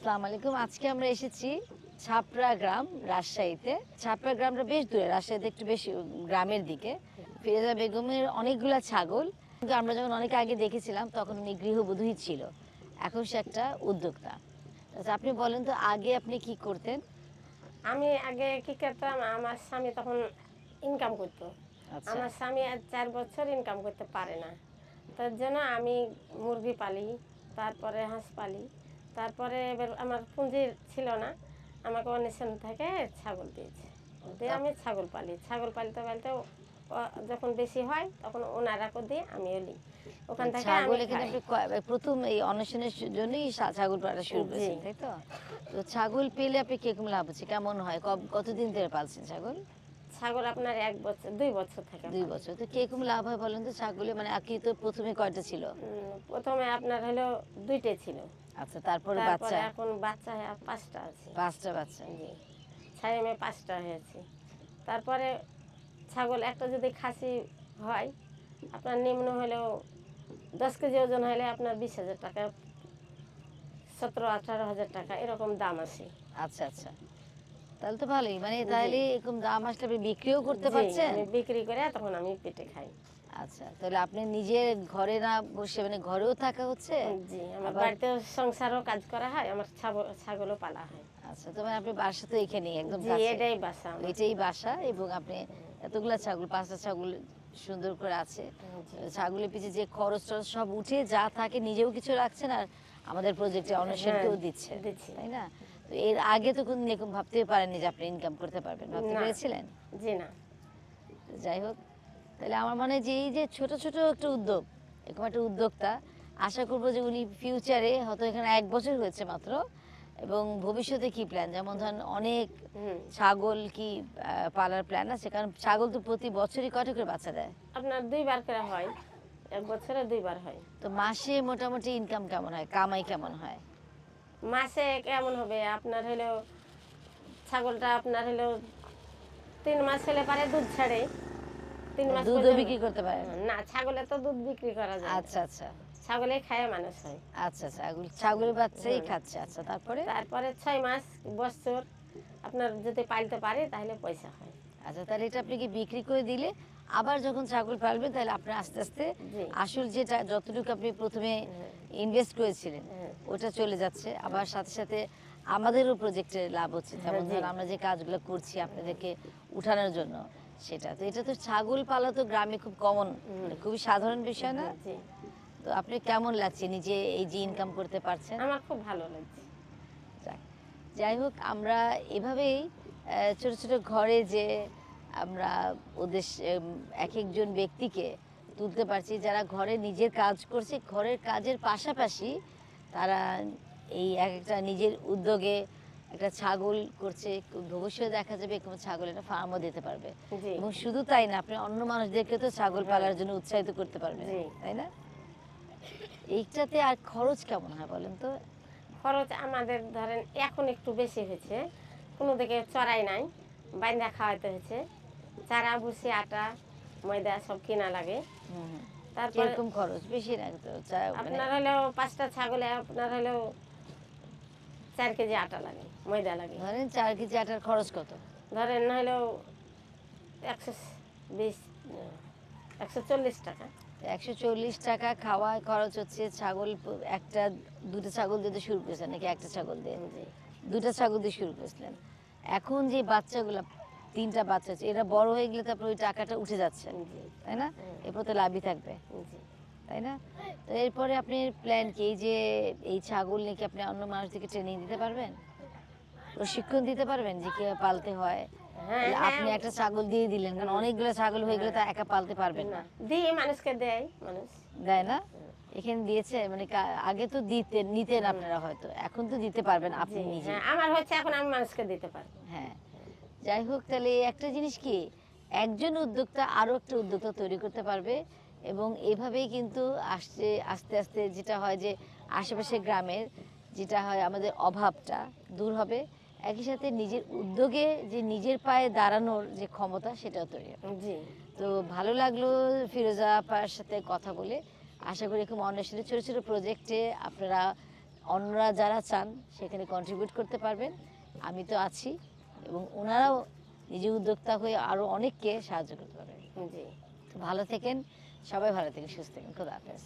আসসালামু আলাইকুম। আজকে আমরা এসেছি ছাপড়া গ্রাম রাজশাহীতে। ছাপড়া গ্রামটা বেশ দূরে রাজশাহীতে একটু বেশি গ্রামের দিকে। ফিরোজা বেগমের অনেকগুলা ছাগল। কিন্তু আমরা যখন অনেক আগে দেখেছিলাম তখন উনি গৃহবধূই ছিল। এখন সে একটা উদ্যোক্তা। আচ্ছা আপনি বলেন তো আগে আপনি কি করতেন? আমি আগে কি করতাম আমার স্বামী তখন ইনকাম করতো। আচ্ছা। আমার স্বামী আজ চার বছর ইনকাম করতে পারে না। তার জন্য আমি মুরগি পালি তারপরে হাঁস পালি। তারপরে এবার আমার পুঁজি ছিল না আমাকে অনেশন থেকে ছাগল দিয়েছে। দিয়ে আমি ছাগল পালি। ছাগল পালিতে পালিতে যখন বেশি হয় তখন ওনারাকে দিয়ে আমি এলি ওখান থেকে ছাগল এখানে কয়- প্রথম এই অনশনের জন্যই ছাগল পালা শুরু জি। করেছেন তাই তো? তো ছাগল পেলে আপনি কীরকম লাভ হচ্ছে? কেমন হয়? কতদিন ধরে পালছেন ছাগল? ছাগল আপনার এক বছর দুই বছর থেকে দুই বছর। তো কীরকম লাভ হয় বলেন তো? ছাগলে মানে আপনি তো প্রথমে কয়টা ছিল? প্রথমে আপনার হলো দুইটা ছিল। আচ্ছা তারপরে বাচ্চা? এখন বাচ্চা হয়ে পাঁচটা আছে। পাঁচটা বাচ্চা? জি। ছায়ামে পাঁচটা হয়েছে। তারপরে ছাগল একটা যদি খাসি হয় আপনার নিম্ন হলেও দশ কেজি ওজন হলে আপনার বিশ হাজার টাকা সতেরো আঠারো হাজার টাকা এরকম দাম আছে। আচ্ছা আচ্ছা। তাহলে তো ভালোই মানে তাহলে এরকম দাম আসলে আপনি বিক্রিও করতে পারছেন? বিক্রি করে তখন আমি পেটে খাই। আচ্ছা তাহলে আপনি নিজের ঘরে না বসে মানে ঘরেও থাকা হচ্ছে? জি আমার বাড়িতে সংসারও কাজ করা হয় আমার ছাগল- ছাগলও পালা হয়। আচ্ছা তো মানে আপনি বাসা তো এখানেই একদম কাছে। এটাই বাসা এটাই বাসা এবং আপনি এতগুলা ছাগল পাঁচটা ছাগল সুন্দর করে আছে। ছাগলের পিছে যে খরচ টরচ সব উঠে যা থাকে নিজেও কিছু রাখছেন আর আমাদের প্রজেক্টে অনশনকেও হ্যাঁ, দিচ্ছে তাই না? তো এর আগে তো কোনদিন এরকম ভাবতে পারেননি যে আপনি ইনকাম করতে পারবেন ভাবতে পেরেছিলেন? জি না। যাই হোক। তাহলে আমার মনে হয় যে এই যে ছোট ছোট একটা উদ্যোগ এরকম একটা উদ্যোক্তা আশা করব যে উনি ফিউচারে হয়তো এখানে এক বছর হয়েছে মাত্র এবং ভবিষ্যতে কি প্ল্যান যেমন ধরেন অনেক ছাগল কি পালার প্ল্যান আছে? কারণ ছাগল তো প্রতি বছরই কটা করে বাচ্চা দেয়? আপনার দুইবার করে হয়। এক বছরে দুইবার হয়। তো মাসে মোটামুটি ইনকাম কেমন হয়? কামাই কেমন হয়? মাসে কেমন হবে? আপনার হলো ছাগলটা আপনার হলো তিন মাস হলে পারে দুধ ছাড়ে। তিন মাস দুধও বিক্রি করতে পারেন না? ছাগলে তো দুধ বিক্রি করা যায় আচ্ছা আচ্ছা। ছাগলে খায় মানুষ হয়। আচ্ছা ছাগল ছাগলের বাচ্চাই খাচ্ছে আচ্ছা তারপরে? তারপরে ছয় মাস বছর আপনার যদি পালতে পারে তাহলে পয়সা হয়। আচ্ছা তাহলে এটা আপনি কি বিক্রি করে দিলে আবার যখন ছাগল পালবেন তাহলে আপনি আস্তে আস্তে আসল যেটা যতটুকু আপনি প্রথমে ইনভেস্ট করেছিলেন। ওটা চলে যাচ্ছে। আবার সাথে সাথে আমাদেরও প্রজেক্টে লাভ হচ্ছে। যেমন। ধরুন আমরা যে কাজগুলো করছি আপনাদেরকে উঠানোর জন্য। সেটা তো এটা তো ছাগল পালা তো গ্রামে খুব কমন খুবই সাধারণ বিষয় না? তো আপনি কেমন লাগছে নিজে এই যে ইনকাম করতে পারছেন? আমার খুব ভালো লাগছে। যাই হোক আমরা এভাবেই ছোট ছোট ঘরে যে আমরা ওদের এক একজন ব্যক্তিকে তুলতে পারছি যারা ঘরে নিজের কাজ করছে ঘরের কাজের পাশাপাশি তারা এই এক একটা নিজের উদ্যোগে একটা ছাগল করছে ভবিষ্যতে দেখা যাবে কোনো ছাগল একটা ফার্মও দিতে পারবে। এবং শুধু তাই না আপনি অন্য মানুষদেরকে তো ছাগল পালার জন্য উৎসাহিত করতে পারবেন তাই না? এইটাতে আর খরচ কেমন হয় বলেন তো? খরচ আমাদের ধরেন এখন একটু বেশি হয়েছে কোনো দিকে চড়াই নাই বাইন্দা খাওয়াইতে হয়েছে। চারা ভুসি আটা ময়দা সব কিনা লাগে। তারপর। খরচ? বেশি না তো চা- মানে আপনার হলেও পাঁচটা ছাগলে আপনার হলেও চার কেজি আটা লাগে ময়দা লাগে। ধরেন চার কেজি আটার খরচ কত? ধরেন না হলেও একশো বিশ একশো চল্লিশ টাকা। একশো চল্লিশ টাকা খাওয়া খরচ হচ্ছে ছাগল একটা দুটো ছাগল দিয়ে শুরু করেছেন নাকি একটা ছাগল দিয়ে? দুটো ছাগল দিয়ে শুরু করেছিলেন। এখন যে বাচ্চাগুলো তিনটা বাচ্চা আছে এরা বড় হয়ে গেলে তারপর ওই টাকাটা উঠে যাচ্ছে। তাই না? এরপর তো লাভই থাকবে। তাই না? তো এরপরে আপনি প্ল্যান কি? যে এই ছাগল নাকি আপনি অন্য মানুষদেরকে ট্রেনিং দিতে পারবেন? প্রশিক্ষণ দিতে পারবেন যে কীভাবে পালতে হয়? হ্যাঁ, তাহলে হ্যাঁ। আপনি একটা ছাগল দিয়ে দিলেন কারণ অনেকগুলো ছাগল হয়ে গেলে তা একা পালতে পারবেন না। না দিয়ে মানুষকে দেয় মানুষ। দেয় না? এখানে দিয়েছে মানে আগে তো দিতেন নিতেন আপনারা হয়তো এখন তো দিতে পারবেন আপনি নিজে। হ্যাঁ আমার হচ্ছে এখন আমি মানুষকে দিতে পারব। হ্যাঁ। যাই হোক তাহলে একটা জিনিস কি? একজন উদ্যোক্তা আরও একটা উদ্যোক্তা তৈরি করতে পারবে। এবং এভাবেই কিন্তু আসছে আস্তে আস্তে যেটা হয় যে আশেপাশে গ্রামের যেটা হয় আমাদের অভাবটা দূর হবে একই সাথে নিজের উদ্যোগে যে নিজের পায়ে দাঁড়ানোর যে ক্ষমতা সেটাও তৈরি হবে। জি। তো ভালো লাগল ফিরোজা আপার সাথে কথা বলে। আশা করি এরকম অন্বেষণের ছোটো ছোটো প্রজেক্টে আপনারা অন্যরা যারা চান সেখানে কন্ট্রিবিউট করতে পারবেন। আমি তো আছি এবং ওনারাও নিজে উদ্যোক্তা হয়ে আরও অনেককে সাহায্য করতে পারবেন। জি। তো ভালো থেকেন। সবাই ভালো থেকে সুস্থ থাকেন খুদা হাফেজ।